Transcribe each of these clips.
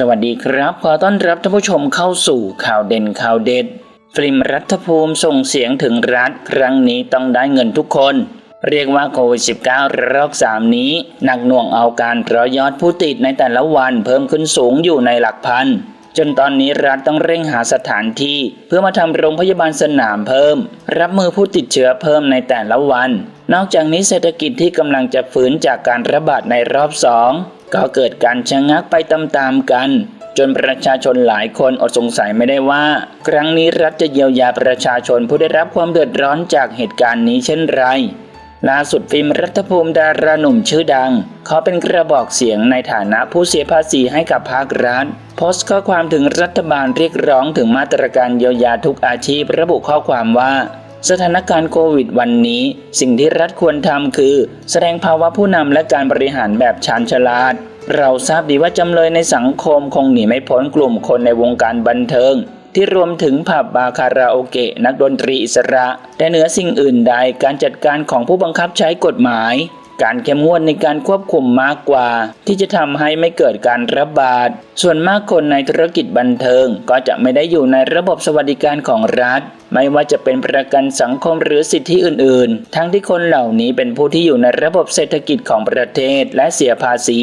สวัสดีครับ ขอต้อนรับท่านผู้ชมเข้าสู่ข่าวเด่นข่าวเด็ด ฟิล์มรัฐภูมิส่งเสียงถึงรัฐครั้งนี้ต้องได้เงินทุกคน เรียกว่าโควิด -19 ระลอก3 นี้ หนักหน่วงเอาการเพราะยอดผู้ติดในแต่ละวันเพิ่มขึ้นสูงอยู่ในหลักพัน จนตอนนี้รัฐต้องเร่งหาสถานที่ เพื่อมาทำโรงพยาบาลสนามเพิ่ม รับมือผู้ติดเชื้อเพิ่มในแต่ละวัน นอกจากนี้เศรษฐกิจที่กำลังจะฟื้นจากการระบาดในรอบสองก็เกิดการชะงักไปตามๆกัน จนประชาชนหลายคนอดสงสัยไม่ได้ว่า ครั้งนี้รัฐจะเยียวยาประชาชนผู้ได้รับความเดือดร้อนจากเหตุการณ์นี้เช่นไรล่าสุดฟิล์มรัฐภูมิดาราหนุ่มชื่อดัง เขาเป็นกระบอกเสียงในฐานะผู้เสียภาษีให้กับภาครัฐโพสต์ข้อความถึงรัฐบาลเรียกร้องถึงมาตรการเยียวยาทุกอาชีพระบุข้อความว่า สถานการณ์โควิดวันนี้ สิ่งที่รัฐควรทำคือ แสดงภาวะผู้นำและการบริหารแบบชาญฉลาด เราทราบดีว่าจำเลยในสังคมคงหนีไม่พ้นกลุ่มคนในวงการบันเทิง ที่รวมถึงผับบาร์คาราโอเกะนักดนตรีอิสระ แต่เหนือสิ่งอื่นใดการจัดการของผู้บังคับใช้กฎหมาย การเข้มงวดในการควบคุมมากกว่า ที่จะทำให้ไม่เกิดการระบาด ส่วนมากคนในธุรกิจบันเทิง ก็จะไม่ได้อยู่ในระบบสวัสดิการของรัฐ ไม่ว่าจะเป็นประกันสังคมหรือสิทธิอื่น ๆ ทั้งที่คนเหล่านี้เป็นผู้ที่อยู่ในระบบเศรษฐกิจของประเทศและเสียภาษี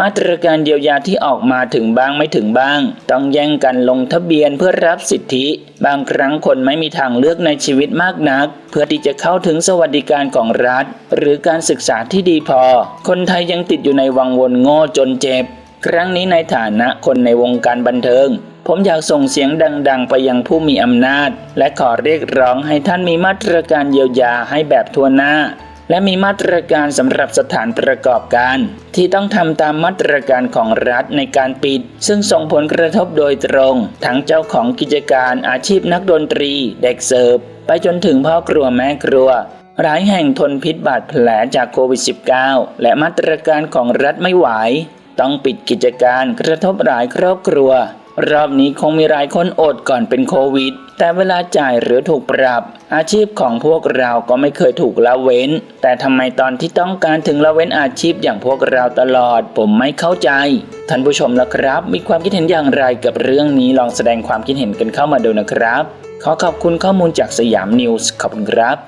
มาตรการเยียวยาที่ออกมาถึงบ้างไม่ถึงบ้าง ต้องแย่งกันลงทะเบียนเพื่อรับสิทธิ บางครั้งคนไม่มีทางเลือกในชีวิตมากนัก เพื่อที่จะเข้าถึงสวัสดิการของรัฐ หรือการศึกษาที่ดีพอ คนไทยยังติดอยู่ในวังวนโง่จนเจ็บ ครั้งนี้ในฐานะคนในวงการบันเทิงผมอยากส่งเสียงดัง ๆ ไปยังผู้มีอำนาจ และขอเรียกร้องให้ท่านมีมาตรการเยียวยาให้แบบทั่วหน้า และมีมาตรการสำหรับสถานประกอบการ ที่ต้องทำตามมาตรการของรัฐในการปิด ซึ่งส่งผลกระทบโดยตรง ทั้งเจ้าของกิจการอาชีพนักดนตรี เด็กเสิร์ฟ ไปจนถึงพ่อครัวแม่ครัวหลายแห่งทนพิษบาดแผลจากโควิด -19 และมาตรการของรัฐไม่ไหว ต้องปิดกิจการกระทบหลายครอบครัว รอบนี้คงมีหลายคนอดก่อนเป็นโควิด แต่เวลาจ่ายหรือถูกปรับ อาชีพของพวกเราก็ไม่เคยถูกละเว้น แต่ทำไมตอนที่ต้องการถึงละเว้นอาชีพอย่างพวกเราตลอด ผมไม่เข้าใจ ท่านผู้ชมละครับ มีความคิดเห็นอย่างไรกับเรื่องนี้ลองแสดงความคิดเห็นกันเข้ามาดูนะครับ ขอขอบคุณข้อมูลจากสยามนิวส์ขอบคุณครับ